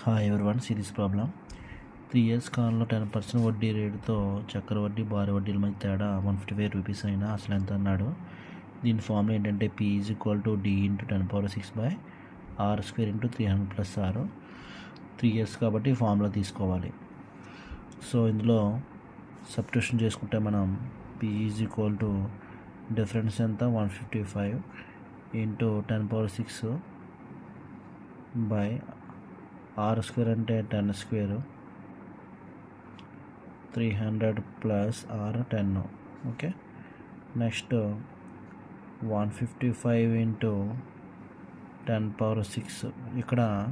Hi everyone series problem three years కాలంలో ten percent వడ్డీ రేటుతో చక్కెర వడ్డీ భారీ వడ్డీల మధ్య తేడా వన్ ఫిఫ్టీ ఫైవ్ రూపీస్ అయినా అసలు ఎంత అన్నాడు. దీని ఫార్ములా ఏంటంటే P is equal to D into ten power six by R square into three hundred plus R three years కాబట్టి ఫార్ములా తీసుకోవాలి. సో ఇందులో సబ్స్టిట్యూషన్ చేసుకుంటే మనం P is equal to difference ఎంత? One fifty five into ten power six by R square అంటే ten square. Three hundred plus R ten. Okay. Next one fifty five into ten power six. ఇక్కడ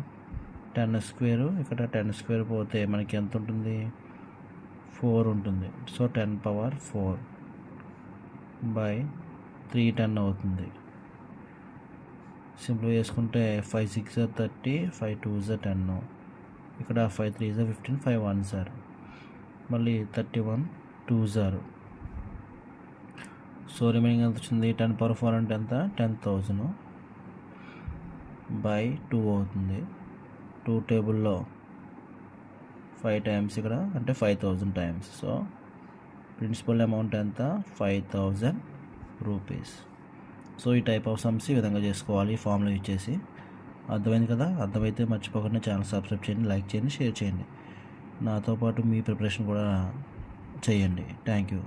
ten square ఇక్కడ ten square పోతే మనకి ఎంత ఉంటుంది? Four ఉంటుంది. So ten power four by three ten అవుతుంది. Simple చేసుకుంటే five six thirty five two జా టెన్. ఇక్కడ ఫైవ్ త్రీ జా ఫిఫ్టీన్ ఫైవ్ వన్ సార్ మళ్ళీ థర్టీ వన్ టూ జారు సో రిమైనింగ్ ఎంత వచ్చింది? టెన్ పవర్ ఫోర్ అంటే ఎంత? Ten thousand. బై టూ అవుతుంది. టూ టేబుల్లో ఫైవ్ టైమ్స్ ఇక్కడ అంటే five thousand times. So principal amount ఎంత? Five thousand rupees. సో ఈ టైప్ ఆఫ్ సమ్స్ ఈ విధంగా చేసుకోవాలి. ఫామ్లో ఇచ్చేసి. అర్థమైంది కదా? అర్థమైతే మర్చిపోకుండా ఛానల్ సబ్స్క్రైబ్ చేయండి లైక్ చేయండి షేర్ చేయండి. నాతో పాటు మీ ప్రిపరేషన్ కూడా చేయండి. Thank you.